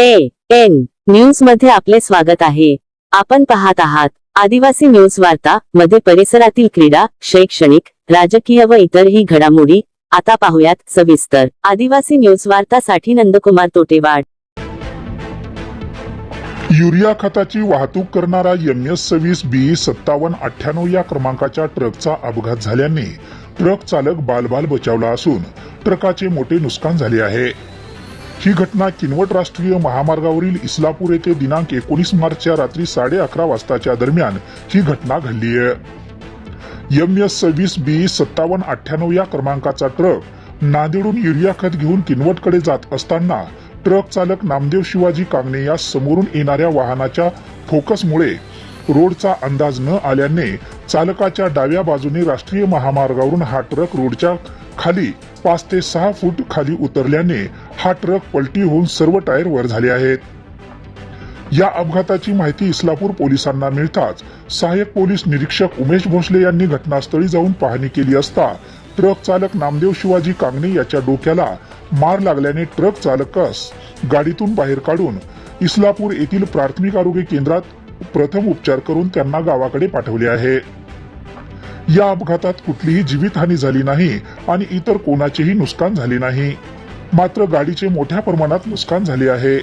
A N न्यूजमध्ये आपले स्वागत आहे. आपण पाहत आहात आदिवासी न्यूज वार्ता मध्ये परिसरातील क्रीडा शैक्षणिक राजकीय व इतरही घडामोडी. आता पाहूयात सविस्तर. आदिवासी न्यूज वार्तासाठी नंदकुमार तोटेवाड. युरिया खताची वाहतूक करणारा एम एस सव्वीस बी सत्तावन्न अठ्ठ्याण्णव या क्रमांकाच्या ट्रकचा अपघात झाल्याने ट्रक चालक बालबाल बचावला असून ट्रकाचे मोठे नुकसान झाले आहे. ही घटना किनवट राष्ट्रीय महामार्गावरील इस्लापूर येथे दिनांक एकोणीस मार्चच्या रात्री साडे अकरा वाजताच्या दरम्यान ही घटना घडली आहे. एम एस सव्वीस बी सत्तावन्न अठ्ठ्याण्णव या क्रमांकाचा ट्रक नांदेडून युरिया खत घेऊन किनवटकडे जात असताना ट्रक चालक नामदेव शिवाजी कांगणे या समोरून येणाऱ्या वाहनाच्या फोकसमुळे रोडचा अंदाज न आल्याने चालकाच्या डाव्या बाजूने राष्ट्रीय महामार्गावरून हा ट्रक रोडच्या खाली पाच ते सहा फूट खाली उतरल्याने हा ट्रक पलटी होऊन सर्व टायर वर झाले आहेत. या अपघाताची माहिती इस्लापूर पोलिसांना मिळताच सहाय्यक पोलीस निरीक्षक उमेश भोसले यांनी घटनास्थळी जाऊन पाहणी केली असता ट्रक चालक नामदेव शिवाजी कांगणे याच्या डोक्याला मार लागल्याने ट्रक चालकास गाडीतून बाहेर काढून इस्लापूर येथील प्राथमिक आरोग्य केंद्रात प्रथम उपचार करून त्यांना गावाकडे पाठवले आहे. या अपघातात कुठलीही जीवितहानी झाली नाही आणि इतर कोणाचेही नुकसान झाले नाही. मात्र गाडीचे मोठ्या प्रमाणात नुकसान झाले आहे.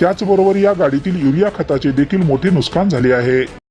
त्याचबरोबर या गाडीतील युरिया खताचे देखील मोठे नुकसान झाले आहे.